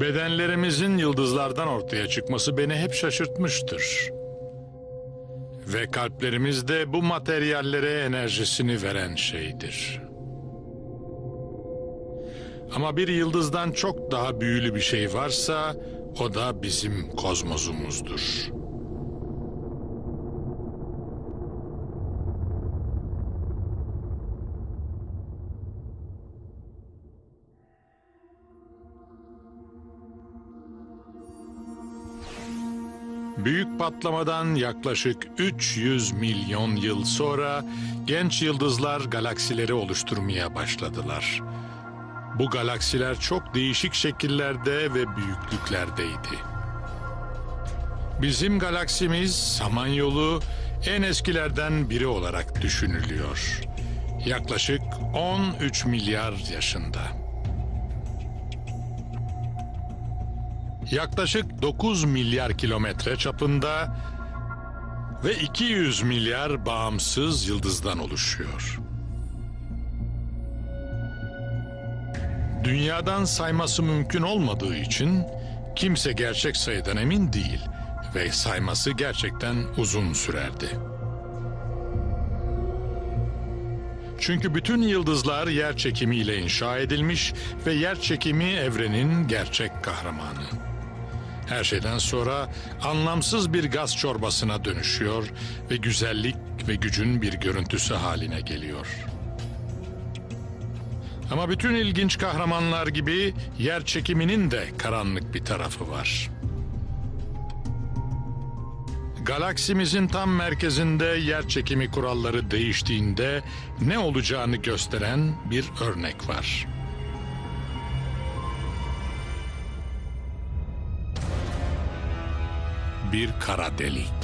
Bedenlerimizin yıldızlardan ortaya çıkması beni hep şaşırtmıştır. Ve kalplerimiz de bu materyallere enerjisini veren şeydir. Ama bir yıldızdan çok daha büyülü bir şey varsa o da bizim kozmosumuzdur. Büyük patlamadan yaklaşık 300 milyon yıl sonra genç yıldızlar galaksileri oluşturmaya başladılar. Bu galaksiler çok değişik şekillerde ve büyüklüklerdeydi. Bizim galaksimiz Samanyolu en eskilerden biri olarak düşünülüyor. Yaklaşık 13 milyar yaşında. Yaklaşık 9 milyar kilometre çapında ve 200 milyar bağımsız yıldızdan oluşuyor. Dünyadan sayması mümkün olmadığı için kimse gerçek sayıdan emin değil ve sayması gerçekten uzun sürerdi. Çünkü bütün yıldızlar yer çekimiyle inşa edilmiş ve yer çekimi evrenin gerçek kahramanı. Her şeyden sonra anlamsız bir gaz çorbasına dönüşüyor ve güzellik ve gücün bir görüntüsü haline geliyor. Ama bütün ilginç kahramanlar gibi yer çekiminin de karanlık bir tarafı var. Galaksimizin tam merkezinde yer çekimi kuralları değiştiğinde ne olacağını gösteren bir örnek var. Bir kara delik.